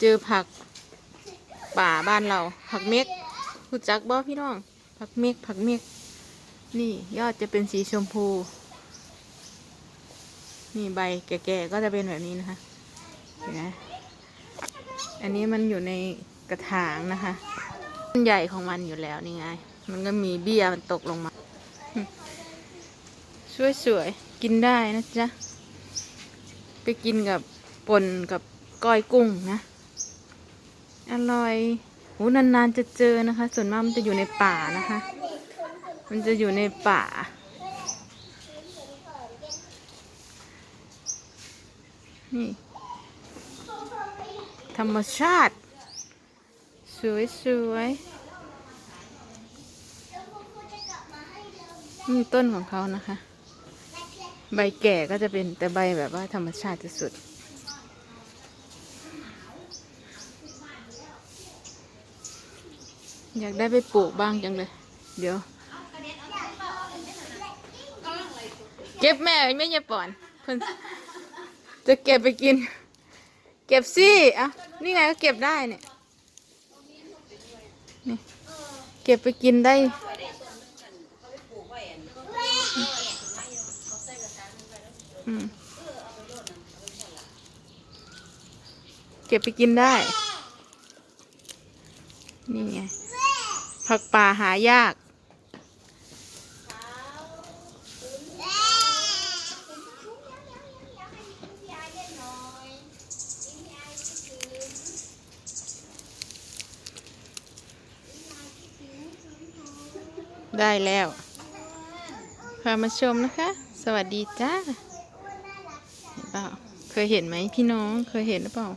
เจอผักป่าบ้านเรา ผักเม็กรู้จักบ่พี่น้อง ผักเม็กผักเม็ก นี่ยอดจะเป็นสีชมพู นี่ใบแก่ๆก็จะเป็นแบบนี้นะคะเห็นไหมอันนี้มันอยู่ในกระถางนะคะต้นใหญ่ของมันอยู่แล้วนี่ไง มันก็มีเบี้ยมันตกลงมาสวยๆกินได้นะจ๊ะ ไปกินกับปนกับก้อยกุ้งนะ อร่อยโหนานๆจะเจอนะคะ ส่วนมากมันจะอยู่ในป่านะคะ มันจะอยู่ในป่า นี่ ธรรมชาติ สวยๆนี่ต้นของเขานะคะ ใบแก่ก็จะเป็นแต่ใบแบบว่าธรรมชาติที่สุด อยากได้ไปปลูกบ้างจังเลย เดี๋ยว เก็บแม่ไม่ยาป่อนเพิ่นจะเก็บไปกิน เก็บสิอะนี่ไงก็เก็บได้เนี่ยนี่เก็บไปกินได้เก็บไปกินได้ นี่ไง ผักป่าหายาก ได้แล้วพามาชมนะคะ สวัสดีจ้าเปล่าเคยเห็นไหมพี่น้องเคยเห็นหรือเปล่า